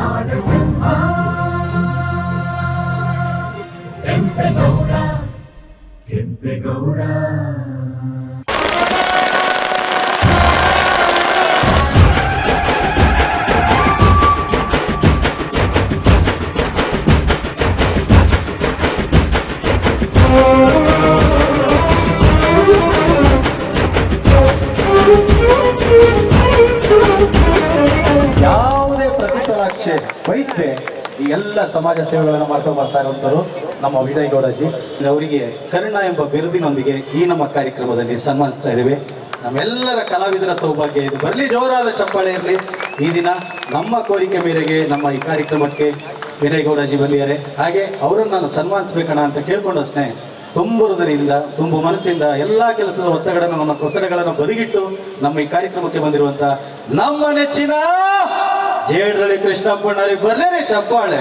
Nagasimha. ನಮ್ಮ ವಿನಯ್ ಗೌಡಜಿ ಅವರಿಗೆ ಕರ್ಣ ಎಂಬ ಬಿರುದಿನೊಂದಿಗೆ ಈ ನಮ್ಮ ಕಾರ್ಯಕ್ರಮದಲ್ಲಿ ಸನ್ಮಾನಿಸ್ತಾ ಇದ್ದೇವೆ. ನಮ್ಮೆಲ್ಲರ ಕಲಾವಿದರ ಸೌಭಾಗ್ಯ ಇದು. ಬರಲಿ, ಜೋರಾದ ಚಪ್ಪಾಳೆ ಇರಲಿ. ಈ ದಿನ ನಮ್ಮ ಕೋರಿಕೆ ಮೇರೆಗೆ ನಮ್ಮ ಈ ಕಾರ್ಯಕ್ರಮಕ್ಕೆ ವಿನಯ್ ಗೌಡಜಿ ಬಂದಿದ್ದಾರೆ. ಹಾಗೆ ಅವರನ್ನು ನಾನು ಸನ್ಮಾನಿಸ್ಬೇಕಣ ಅಂತ ಕೇಳ್ಕೊಂಡಷ್ಟೇ ತುಂಬು ಹೃದಯದಿಂದ ತುಂಬು ಮನಸ್ಸಿಂದ ಎಲ್ಲ ಕೆಲಸದ ಒತ್ತಡಗಳನ್ನು, ನಮ್ಮ ಒತ್ತಡಗಳನ್ನು ಬದಿಗಿಟ್ಟು ನಮ್ಮ ಈ ಕಾರ್ಯಕ್ರಮಕ್ಕೆ ಬಂದಿರುವಂತ ನಮ್ಮ ನೆಚ್ಚಿನ ಜೇಡ್ರಳ್ಳಿ ಕೃಷ್ಣಪ್ಪಣ್ಣರಿ ಬರ್ಲೇ ಚಪ್ಪಾಳೆ.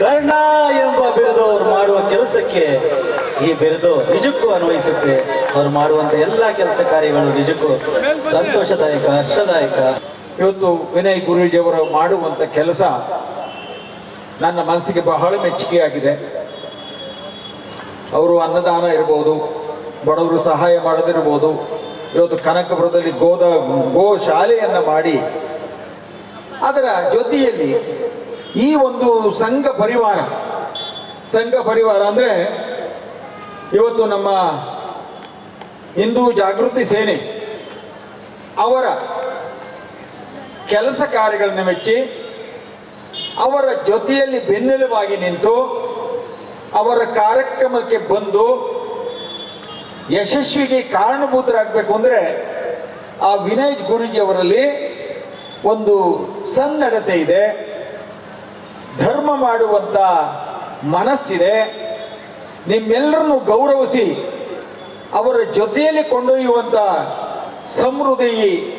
ಕರ್ಣ ಎಂಬ ಬಿರುದು ಅವ್ರು ಮಾಡುವ ಕೆಲಸಕ್ಕೆ ಈ ಬಿರುದು ನಿಜಕ್ಕೂ ಅನ್ವಯಿಸುತ್ತೆ. ಅವ್ರು ಮಾಡುವಂತ ಎಲ್ಲಾ ಕೆಲಸ ಕಾರ್ಯಗಳು ನಿಜಕ್ಕೂ ಸಂತೋಷದಾಯಕ, ಹರ್ಷದಾಯಕ. ಇವತ್ತು ವಿನಯ್ ಗುರೂಜಿಯವರು ಮಾಡುವಂತ ಕೆಲಸ ನನ್ನ ಮನಸ್ಸಿಗೆ ಬಹಳ ಮೆಚ್ಚುಗೆಯಾಗಿದೆ. ಅವರು ಅನ್ನದಾನ ಇರ್ಬೋದು, ಬಡವರು ಸಹಾಯ ಮಾಡೋದಿರ್ಬೋದು, ಇವತ್ತು ಕನಕಪುರದಲ್ಲಿ ಗೋದ ಗೋ ಶಾಲೆಯನ್ನ ಮಾಡಿ ಅದರ ಜೊತೆಯಲ್ಲಿ ಈ ಒಂದು ಸಂಘ ಪರಿವಾರ ಸಂಘ ಪರಿವಾರ ಅಂದ್ರೆ ಇವತ್ತು ನಮ್ಮ ಹಿಂದೂ ಜಾಗೃತಿ ಸೇನೆ ಅವರ ಕೆಲಸ ಕಾರ್ಯಗಳನ್ನು ಮೆಚ್ಚಿ, ಅವರ ಜೊತೆಯಲ್ಲಿ ಬೆನ್ನೆಲುಬಾಗಿ ನಿಂತು ಅವರ ಕಾರ್ಯಕ್ರಮಕ್ಕೆ ಬಂದು ಯಶಸ್ವಿಗೆ ಕಾರಣಭೂತರಾಗಬೇಕು ಅಂದರೆ ಆ ವಿನಯ್ ಗುರೂಜಿ ಅವರಲ್ಲಿ ಒಂದು ಸನ್ನಡತೆ ಇದೆ. ಧರ್ಮ ಮಾಡುವಂತ ಮನಸ್ಸಿದೆ. ನಿಮ್ಮೆಲ್ಲರನ್ನು ಗೌರವಿಸಿ ಅವರ ಜೊತೆಯಲ್ಲಿ ಕೊಂಡೊಯ್ಯುವಂತ ಸಮೃದ್ಧಿ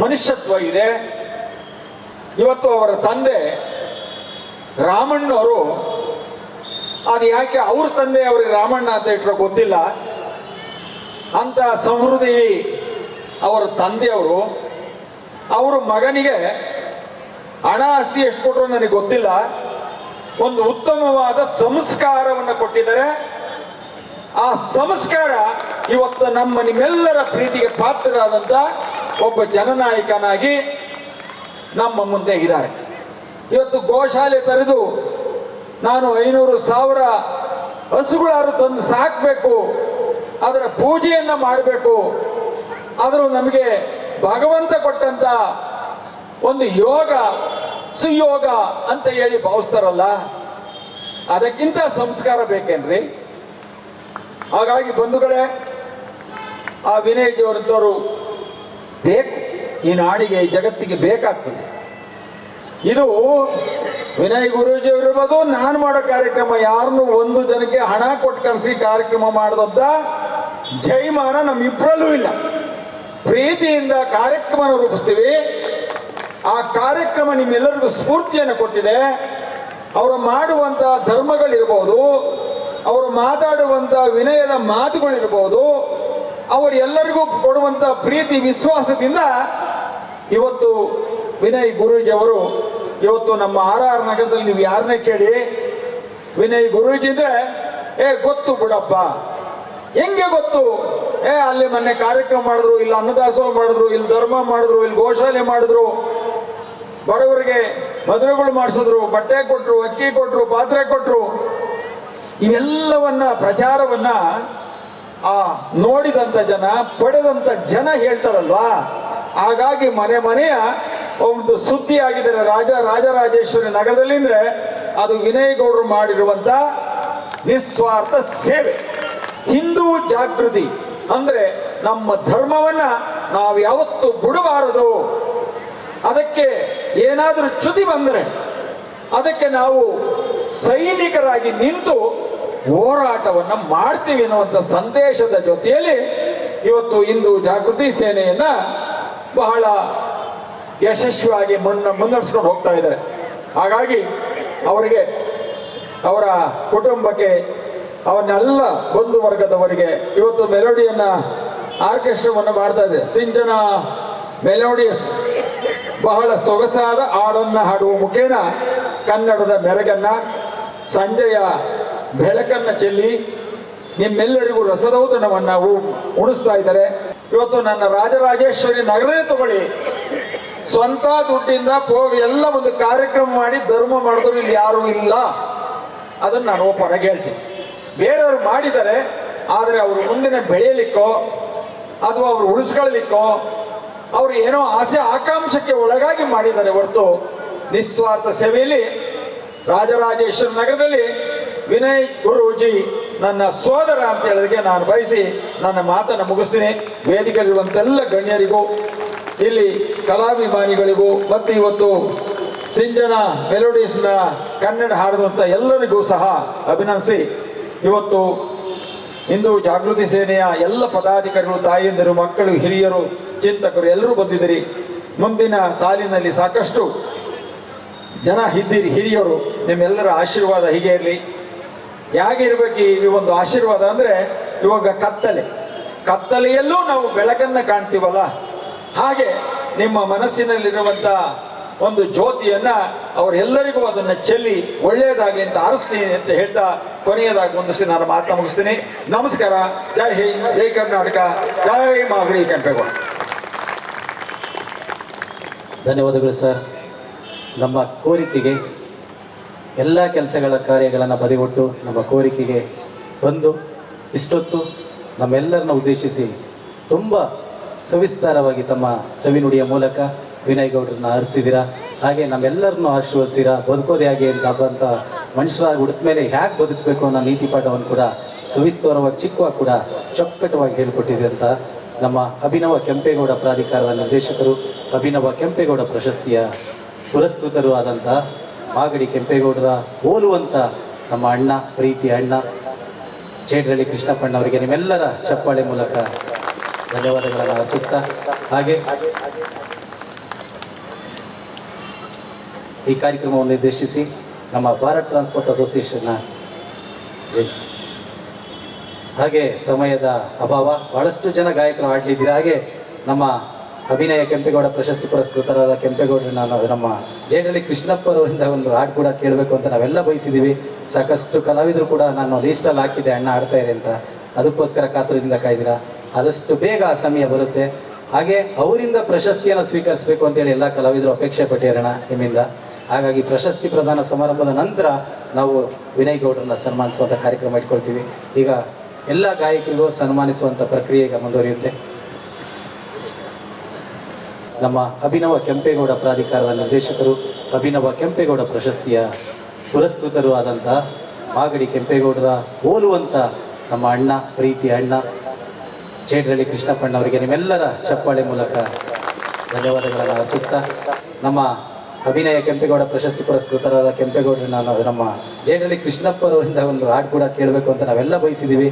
ಮನುಷ್ಯತ್ವ ಇದೆ. ಇವತ್ತು ಅವರ ತಂದೆ ರಾಮಣ್ಣವರು, ಅದು ಯಾಕೆ ಅವ್ರ ತಂದೆ ಅವ್ರಿಗೆ ರಾಮಣ್ಣ ಅಂತ ಇಟ್ಟರೆ ಗೊತ್ತಿಲ್ಲ. ಅಂತ ಸಮೃದ್ಧಿ ಅವರ ತಂದೆಯವರು, ಅವರ ಮಗನಿಗೆ ಹಣ ಆಸ್ತಿ ಎಷ್ಟು ಕೊಟ್ಟರು ನನಗೆ ಗೊತ್ತಿಲ್ಲ. ಒಂದು ಉತ್ತಮವಾದ ಸಂಸ್ಕಾರವನ್ನು ಕೊಟ್ಟಿದ್ದಾರೆ. ಆ ಸಂಸ್ಕಾರ ಇವತ್ತು ನಮ್ಮ ನಿಮ್ಮೆಲ್ಲರ ಪ್ರೀತಿಗೆ ಪಾತ್ರರಾದಂತ ಒಬ್ಬ ಜನನಾಯಕನಾಗಿ ನಮ್ಮ ಮುಂದೆ ಇದ್ದಾರೆ. ಇವತ್ತು ಗೋಶಾಲೆ ತೆರೆದು ನಾನು ಐನೂರು ಸಾವಿರ ಹಸುಗಳಾರು ತಂದು ಸಾಕಬೇಕು, ಅದರ ಪೂಜೆಯನ್ನು ಮಾಡಬೇಕು, ಆದರೂ ನಮಗೆ ಭಗವಂತ ಕೊಟ್ಟಂತ ಒಂದು ಯೋಗ, ಸುಯೋಗ ಅಂತ ಹೇಳಿ ಭಾವಿಸ್ತಾರಲ್ಲ, ಅದಕ್ಕಿಂತ ಸಂಸ್ಕಾರ ಬೇಕೇನ್ರಿ? ಹಾಗಾಗಿ ಬಂಧುಗಳೇ, ಆ ವಿನಯ್ ಜೋರಂತವರು ಬೇಕು, ಈ ನಾಡಿಗೆ, ಈ ಜಗತ್ತಿಗೆ ಬೇಕಾಗ್ತದೆ. ಇದು ವಿನಯ್ ಗುರೂಜಿ ಇರ್ಬೋದು ನಾನು ಮಾಡೋ ಕಾರ್ಯಕ್ರಮ ಯಾರನ್ನು ಒಂದು ಜನಕ್ಕೆ ಹಣ ಕೊಟ್ಟು ಕಳಿಸಿ ಕಾರ್ಯಕ್ರಮ ಮಾಡಿದಂಥ ಜೈಮಾನ ನಮ್ಮಿಬ್ಬರಲ್ಲೂ ಇಲ್ಲ. ಪ್ರೀತಿಯಿಂದ ಕಾರ್ಯಕ್ರಮ ರೂಪಿಸ್ತೀವಿ. ಆ ಕಾರ್ಯಕ್ರಮ ನಿಮ್ಮೆಲ್ಲರಿಗೂ ಸ್ಫೂರ್ತಿಯನ್ನು ಕೊಟ್ಟಿದೆ. ಅವರು ಮಾಡುವಂತ ಧರ್ಮಗಳಿರ್ಬೋದು, ಅವರು ಮಾತಾಡುವಂತ ವಿನಯದ ಮಾತುಗಳಿರ್ಬೋದು ಅವರೆಲ್ಲರಿಗೂ ಕೊಡುವಂತ ಪ್ರೀತಿ, ವಿಶ್ವಾಸದಿಂದ ಇವತ್ತು ವಿನಯ್ ಗುರೂಜಿ ಅವರು, ಇವತ್ತು ನಮ್ಮ ಆರ್ ಆರ್ ನಗರದಲ್ಲಿ ನೀವು ಯಾರನ್ನೇ ಕೇಳಿ, ವಿನಯ್ ಗುರೂಜಿ ಅಂದ್ರೆ ಏ, ಗೊತ್ತು ಬಿಡಪ್ಪ. ಹೆಂಗೆ ಗೊತ್ತು? ಏ, ಅಲ್ಲಿ ಮೊನ್ನೆ ಕಾರ್ಯಕ್ರಮ ಮಾಡಿದ್ರು, ಇಲ್ಲಿ ಅನ್ನದಾಸೋಹ ಮಾಡಿದ್ರು, ಇಲ್ಲಿ ಧರ್ಮ ಮಾಡಿದ್ರು, ಇಲ್ಲಿ ಗೋಶಾಲೆ ಮಾಡಿದ್ರು ಬಡವರಿಗೆ ಮದುವೆಗಳು ಮಾಡಿಸಿದ್ರು, ಬಟ್ಟೆ ಕೊಟ್ಟರು ಅಕ್ಕಿ ಕೊಟ್ಟರು ಪಾತ್ರೆ ಕೊಟ್ಟರು ಇವೆಲ್ಲವನ್ನ, ಪ್ರಚಾರವನ್ನ ಆ ನೋಡಿದಂತ ಜನ, ಪಡೆದಂತ ಜನ ಹೇಳ್ತಾರಲ್ವಾ? ಹಾಗಾಗಿ ಮನೆ ಮನೆಯ ಒಂದು ಸುದ್ದಿ ಆಗಿದ್ದಾರೆ ರಾಜ, ರಾಜರಾಜೇಶ್ವರಿ ನಗರದಲ್ಲಿ ಅಂದ್ರೆ ಅದು ವಿನಯ್ ಗೌಡರು ಮಾಡಿರುವಂತ ನಿಸ್ವಾರ್ಥ ಸೇವೆ. ಹಿಂದೂ ಜಾಗೃತಿ ಅಂದ್ರೆ ನಮ್ಮ ಧರ್ಮವನ್ನ ನಾವು ಯಾವತ್ತೂ ಬಿಡಬಾರದು. ಅದಕ್ಕೆ ಏನಾದರೂ ಚ್ಯುತಿ ಬಂದರೆ ಅದಕ್ಕೆ ನಾವು ಸೈನಿಕರಾಗಿ ನಿಂತು ಹೋರಾಟವನ್ನು ಮಾಡ್ತೀವಿ ಅನ್ನುವಂಥ ಸಂದೇಶದ ಜೊತೆಯಲ್ಲಿ ಇವತ್ತು ಇಂದು ಜಾಗೃತಿ ಸೇನೆಯನ್ನ ಬಹಳ ಯಶಸ್ವಿಯಾಗಿ ಮುನ್ನ ಮುನ್ನಡೆಸ್ಕೊಂಡು ಹೋಗ್ತಾ ಇದ್ದಾರೆ. ಹಾಗಾಗಿ ಅವರಿಗೆ, ಅವರ ಕುಟುಂಬಕ್ಕೆ, ಅವನ್ನೆಲ್ಲ ಬಂಧು ವರ್ಗದವರಿಗೆ ಇವತ್ತು ಮೆಲೋಡಿಯನ್ನ ಆರ್ಕೆಸ್ಟ್ರಾವನ್ನು ಮಾಡ್ತಾ ಇದೆ ಸಿಂಚನ ಮೆಲೋಡಿಯಸ್ ಬಹಳ ಸೊಗಸಾದ ಹಾಡನ್ನ ಹಾಡುವ ಮುಖೇನ ಕನ್ನಡದ ಮೆರಗನ್ನ, ಸಂಜೆಯ ಬೆಳಕನ್ನ ಚೆಲ್ಲಿ ನಿಮ್ಮೆಲ್ಲರಿಗೂ ರಸದೌತಣವನ್ನ ಉಣಿಸ್ತಾ ಇದ್ದಾರೆ. ಇವತ್ತು ನನ್ನ ರಾಜರಾಜೇಶ್ವರಿ ನಗರನೇ ತಗೊಳ್ಳಿ. ಸ್ವಂತ ದುಡ್ಡಿಂದ ಹೋಗಿ ಎಲ್ಲ ಒಂದು ಕಾರ್ಯಕ್ರಮ ಮಾಡಿ ಧರ್ಮ ಮಾಡಿದ್ರು ಇಲ್ಲಿ ಯಾರೂ ಇಲ್ಲ. ಅದನ್ನು ನಾನು ಓಪನ್ ಹೇಳ್ತೀನಿ. ಬೇರೆಯವರು ಮಾಡಿದ್ದಾರೆ, ಆದರೆ ಅವರು ಮುಂದಿನ ಬೆಳೆಯಲಿಕ್ಕೋ, ಅಥವಾ ಅವರು ಉಳಿಸ್ಕೊಳ್ಳಲಿಕ್ಕೋ ಅವರು ಏನೋ ಆಸೆ ಆಕಾಂಕ್ಷಕ್ಕೆ ಒಳಗಾಗಿ ಮಾಡಿದ್ದಾರೆ ಹೊರತು ನಿಸ್ವಾರ್ಥ ಸೇವೆಯಲ್ಲಿ ರಾಜರಾಜೇಶ್ವರ ನಗರದಲ್ಲಿ ವಿನಯ್ ಗುರೂಜಿ ನನ್ನ ಸೋದರ ಅಂತ ಹೇಳೋದಕ್ಕೆ ನಾನು ಬಯಸಿ ನನ್ನ ಮಾತನ್ನು ಮುಗಿಸ್ತೀನಿ. ವೇದಿಕೆಯಲ್ಲಿರುವಂತೆಲ್ಲ ಗಣ್ಯರಿಗೂ, ಇಲ್ಲಿ ಕಲಾಭಿಮಾನಿಗಳಿಗೂ, ಮತ್ತು ಇವತ್ತು ಸಿಂಜನ ಮೆಲೋಡಿಸ್ನ ಕನ್ನಡ ಹಾಡಿದಂಥ ಎಲ್ಲರಿಗೂ ಸಹ ಅಭಿನಂದಿಸಿ. ಇವತ್ತು ಹಿಂದೂ ಜಾಗೃತಿ ಸೇನೆಯ ಎಲ್ಲ ಪದಾಧಿಕಾರಿಗಳು, ತಾಯಿಯಂದಿರು, ಮಕ್ಕಳು, ಹಿರಿಯರು ಚಿಂತಕರು ಎಲ್ಲರೂ ಬಂದಿದ್ದೀರಿ. ಮುಂದಿನ ಸಾಲಿನಲ್ಲಿ ಸಾಕಷ್ಟು ಜನ ಇದ್ದೀರಿ, ಹಿರಿಯರು. ನಿಮ್ಮೆಲ್ಲರ ಆಶೀರ್ವಾದ ಹೀಗೆ ಇರಲಿ. ಹೇಗಿರ್ಬೇಕು ಈ ಒಂದು ಆಶೀರ್ವಾದ ಅಂದರೆ ಇವಾಗ ಕತ್ತಲೆ. ಕತ್ತಲೆಯಲ್ಲೂ ನಾವು ಬೆಳಕನ್ನು ಕಾಣ್ತೀವಲ್ಲ? ಹಾಗೆ ನಿಮ್ಮ ಮನಸ್ಸಿನಲ್ಲಿರುವಂಥ ಒಂದು ಜ್ಯೋತಿಯನ್ನ ಅವರೆಲ್ಲರಿಗೂ ಅದನ್ನು ಚೆಲ್ಲಿ ಒಳ್ಳೆಯದಾಗಲಿ ಅಂತ ಆರಿಸ್ತೀನಿ ಅಂತ ಹೇಳ್ತಾ ಕೊನೆಯದಾಗಿ ಒಂದಿಸಿ ನಾನು ಮಾತನ್ನ ಮುಗಿಸ್ತೀನಿ. ನಮಸ್ಕಾರ. ಜೈ ಹಿಂದ್, ಜೈ ಕರ್ನಾಟಕ. ಜೈ ಮಾಗಡಿ ಕೆಂಪೇಗೌಡ ಧನ್ಯವಾದಗಳು ಸರ್. ನಮ್ಮ ಕೋರಿಕೆಗೆ ಎಲ್ಲ ಕೆಲಸಗಳ ಕಾರ್ಯಗಳನ್ನು ಬದಿಗೊಟ್ಟು ನಮ್ಮ ಕೋರಿಕೆಗೆ ಬಂದು ಇಷ್ಟೊತ್ತು ನಮ್ಮೆಲ್ಲರನ್ನ ಉದ್ದೇಶಿಸಿ ತುಂಬ ಸವಿಸ್ತಾರವಾಗಿ ತಮ್ಮ ಸವಿನುಡಿಯ ಮೂಲಕ ವಿನಯ್ ಗೌಡ್ರನ್ನ ಹರಿಸಿದ್ದೀರಾ ಹಾಗೆ ನಮ್ಮೆಲ್ಲರನ್ನು ಆಶೀರ್ವದಿಸಿರಾ ಬದುಕೋದೇ ಹಾಗೆ ಅಂತ ಹಬ್ಬಂತ ಮನುಷ್ಯರಾಗಿ ಹುಡುಕ್ ಮೇಲೆ ಹೇಗೆ ಬದುಕಬೇಕು ಅನ್ನೋ ನೀತಿ ಪಾಠವನ್ನು ಕೂಡ ಸವಿಸ್ತಾರವಾಗಿ, ಚಿಕ್ಕವಾಗಿ ಕೂಡ ಚೊಕ್ಕಟವಾಗಿ ಹೇಳಿಕೊಟ್ಟಿದೆ ಅಂತ ನಮ್ಮ ಅಭಿನವ ಕೆಂಪೇಗೌಡ ಪ್ರಾಧಿಕಾರದ ನಿರ್ದೇಶಕರು, ಅಭಿನವ ಕೆಂಪೇಗೌಡ ಪ್ರಶಸ್ತಿಯ ಪುರಸ್ಕೃತರು ಆದಂತಹ ಮಾಗಡಿ ಕೆಂಪೇಗೌಡರ ಹೋಲುವಂಥ ನಮ್ಮ ಅಣ್ಣ, ಪ್ರೀತಿ ಅಣ್ಣ ಚೇಡ್ರಳ್ಳಿ ಕೃಷ್ಣಪ್ಪಣ್ಣವರಿಗೆ ನಿಮ್ಮೆಲ್ಲರ ಚಪ್ಪಾಳೆ ಮೂಲಕ ಧನ್ಯವಾದಗಳನ್ನು ಅರ್ಪಿಸ್ತಾ, ಹಾಗೆ ಈ ಕಾರ್ಯಕ್ರಮವನ್ನು ನಿರ್ದೇಶಿಸಿ ನಮ್ಮ ಭಾರತ್ ಟ್ರಾನ್ಸ್ಪೋರ್ಟ್ ಅಸೋಸಿಯೇಷನ್ನ ಹಾಗೆ ಸಮಯದ ಅಭಾವ ಬಹಳಷ್ಟು ಜನ ಗಾಯಕರು ಹಾಡಲಿದ್ದೀರಾ. ಹಾಗೆ ನಮ್ಮ ಅಭಿನಯ ಕೆಂಪೇಗೌಡ ಪ್ರಶಸ್ತಿ ಪುರಸ್ಕೃತರಾದ ಕೆಂಪೇಗೌಡರು ನಾನು, ನಮ್ಮ ಜೇಡಳ್ಳಿ ಕೃಷ್ಣಪ್ಪರವರಿಂದ ಒಂದು ಹಾಡು ಕೂಡ ಕೇಳಬೇಕು ಅಂತ ನಾವೆಲ್ಲ ಬಯಸಿದ್ದೀವಿ. ಸಾಕಷ್ಟು ಕಲಾವಿದರು ಕೂಡ ನಾನು ಲೀಸ್ಟಲ್ಲಿ ಹಾಕಿದ್ದೆ, ಅಣ್ಣ ಆಡ್ತಾ ಇದೆ ಅಂತ. ಅದಕ್ಕೋಸ್ಕರ ಕಾತುರದಿಂದ ಕಾಯ್ದಿರಾ. ಆದಷ್ಟು ಬೇಗ ಆ ಸಮಯ ಬರುತ್ತೆ. ಹಾಗೆ ಅವರಿಂದ ಪ್ರಶಸ್ತಿಯನ್ನು ಸ್ವೀಕರಿಸಬೇಕು ಅಂತೇಳಿ ಎಲ್ಲ ಕಲಾವಿದರು ಅಪೇಕ್ಷೆ ಪಟ್ಟಿರೋಣ ನಿಮ್ಮಿಂದ. ಹಾಗಾಗಿ ಪ್ರಶಸ್ತಿ ಪ್ರದಾನ ಸಮಾರಂಭದ ನಂತರ ನಾವು ವಿನಯ್ ಗೌಡ್ರನ್ನ ಸನ್ಮಾನಿಸುವಂಥ ಕಾರ್ಯಕ್ರಮ ಇಟ್ಕೊಳ್ತೀವಿ. ಈಗ ಎಲ್ಲ ಗಾಯಕರಿಗೂ ಸನ್ಮಾನಿಸುವಂಥ ಪ್ರಕ್ರಿಯೆ ಈಗ ಮುಂದುವರಿಯುತ್ತೆ. ನಮ್ಮ ಅಭಿನವ ಕೆಂಪೇಗೌಡ ಪ್ರಾಧಿಕಾರದ ನಿರ್ದೇಶಕರು, ಅಭಿನವ ಕೆಂಪೇಗೌಡ ಪ್ರಶಸ್ತಿಯ ಪುರಸ್ಕೃತರು ಆದಂಥ ಮಾಗಡಿ ಕೆಂಪೇಗೌಡರ ಹೋಲುವಂಥ ನಮ್ಮ ಅಣ್ಣ, ಪ್ರೀತಿ ಅಣ್ಣ, ಜೇಡ್ರಳ್ಳಿ ಕೃಷ್ಣಪ್ಪಣ್ಣ ಅವರಿಗೆ ನಿಮ್ಮೆಲ್ಲರ ಚಪ್ಪಾಳೆ ಮೂಲಕ ಧನ್ಯವಾದಗಳನ್ನು ಅರ್ಪಿಸ್ತಾ, ನಮ್ಮ ಅಭಿನಯ ಕೆಂಪೇಗೌಡ ಪ್ರಶಸ್ತಿ ಪುರಸ್ಕೃತರಾದ ಕೆಂಪೇಗೌಡರು ನಾನು ನಮ್ಮ ಜೇಡಳ್ಳಿ ಕೃಷ್ಣಪ್ಪರವರಿಂದ ಒಂದು ಹಾಡು ಕೂಡ ಕೇಳಬೇಕು ಅಂತ ನಾವೆಲ್ಲ ಬಯಸಿದ್ದೀವಿ.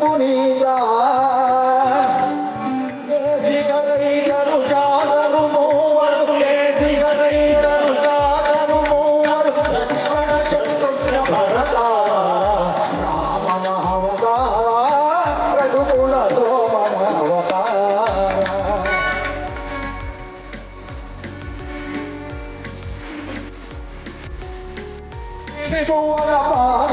Puneeth people wanna buy.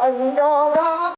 아, 안녕하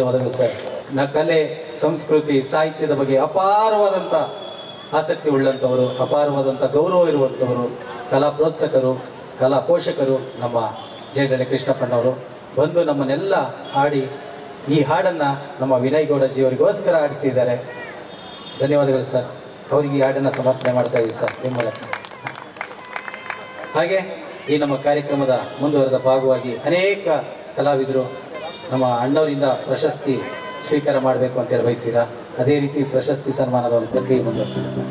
ಧನ್ಯವಾದಗಳು ಸರ್. ನಾ ಕಲೆ, ಸಂಸ್ಕೃತಿ, ಸಾಹಿತ್ಯದ ಬಗ್ಗೆ ಅಪಾರವಾದಂಥ ಆಸಕ್ತಿ ಉಳ್ಳಂಥವರು ಅಪಾರವಾದಂಥ ಗೌರವ ಇರುವಂಥವರು, ಕಲಾ ಪ್ರೋತ್ಸಾಹಕರು ಕಲಾ ಪೋಷಕರು ನಮ್ಮ ಜೇಡಳ್ಳಿ ಕೃಷ್ಣಪ್ಪನವರು. ಬಂದು ನಮ್ಮನ್ನೆಲ್ಲ ಹಾಡಿ, ಈ ಹಾಡನ್ನು ನಮ್ಮ ವಿನಯ್ ಗೌಡಜಿ ಅವರಿಗೋಸ್ಕರ ಹಾಡ್ತಿದ್ದಾರೆ. ಧನ್ಯವಾದಗಳು ಸರ್. ಅವರಿಗೆ ಈ ಹಾಡನ್ನು ಸಮರ್ಪಣೆ ಮಾಡ್ತಾ ಇದ್ದೀವಿ ಸರ್ ನಿಮ್ಮ ಮೂಲಕ ಹಾಗೆ ಈ ನಮ್ಮ ಕಾರ್ಯಕ್ರಮದ ಮುಂದುವರೆದ ಭಾಗವಾಗಿ ಅನೇಕ ಕಲಾವಿದರು ನಮ್ಮ ಅಣ್ಣವರಿಂದ ಪ್ರಶಸ್ತಿ ಸ್ವೀಕಾರ ಮಾಡಬೇಕು ಅಂತೇಳಿ ಬಯಸಿರ ಅದೇ ರೀತಿ ಪ್ರಶಸ್ತಿ ಸನ್ಮಾನದ ಒಂದು ಪ್ರಕ್ರಿಯೆ ಮುಂದುವರಿಸಿದೆ ಸರ್?